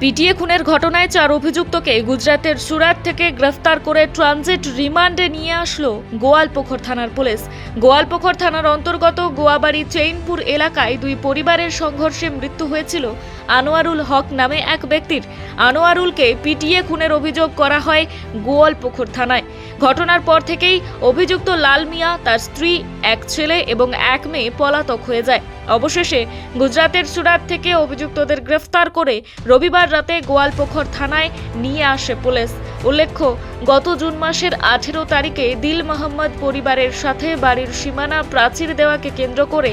PTA খুনের ঘটনায় চার অভিযুক্তকে গুজরাতের সুরাত থেকে গ্রেফতার করে ট্রানজিট রিমান্ডে নিয়ে আসলো গোয়ালপোখর থানার পুলিশ। গোয়ালপোখর থানার অন্তর্গত গোয়াবাড়ি চেইনপুর এলাকায় দুই পরিবারের সংঘর্ষে মৃত্যু হয়েছিল। আনোয়ারুল হক নামে এক ব্যক্তির। আনোয়ারুলকে পিটিএ খুনের অভিযোগ করা হয় গোয়ালপোখর থানায়। ঘটনার পর থেকেই অভিযুক্ত লাল মিয়া তার স্ত্রী, এক ছেলে এবং এক মেয়ে পলাতক হয়ে যায়। অবশেষে গুজরাতের সুরাত থেকে অভিযুক্তদের গ্রেফতার করে রবিবার রাতে গোয়ালপোখর থানায় নিয়ে আসে পুলিশ। উল্লেখ্য, গত জুন মাসের আঠেরো তারিখে দিল মোহাম্মদ পরিবারের সাথে বাড়ির সীমানা প্রাচীর দেওয়াকে কেন্দ্র করে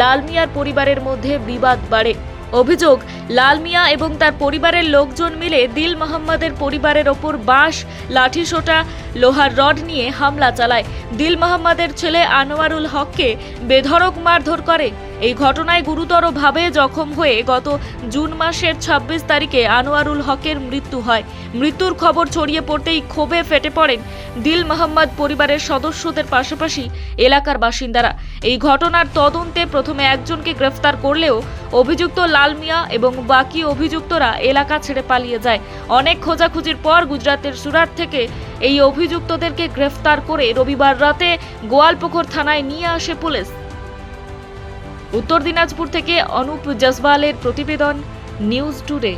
লাল মিয়ার পরিবারের মধ্যে বিবাদ বাড়ে। অভিযোগ, লাল মিয়া এবং তার পরিবারের লোকজন মিলে দিল মোহাম্মদের পরিবারের ওপর বাঁশ লাঠিসোঁটা লোহার রড নিয়ে হামলা চালায়। দিল মোহাম্মদের ছেলে আনোয়ারুল হককে বেধড়ক মারধর করে। এই ঘটনায় গুরুতরভাবে জখম হয়ে গত জুন মাসের ২৬ তারিখে আনোয়ারুল হকের মৃত্যু হয়। মৃত্যুর খবর ছড়িয়ে পড়তেই ক্ষোভে ফেটে পড়েন দিল মোহাম্মদ পরিবারের সদস্যদের পাশাপাশি এলাকার বাসিন্দারা। এই ঘটনার তদন্তে প্রথমে একজনকে গ্রেফতার করলেও অভিযুক্ত লাল মিয়া এবং বাকি অভিযুক্তরা এলাকা ছেড়ে পালিয়ে যায়। অনেক খোঁজাখুঁজির পর গুজরাতের সুরাট থেকে এই অভিযুক্তদেরকে গ্রেফতার করে রবিবার রাতে গোয়ালপুকুর থানায় নিয়ে আসে পুলিশ। উত্তর দিনাজপুর থেকে অনুপ জসওয়ালের প্রতিবেদন নিউজ টুডে।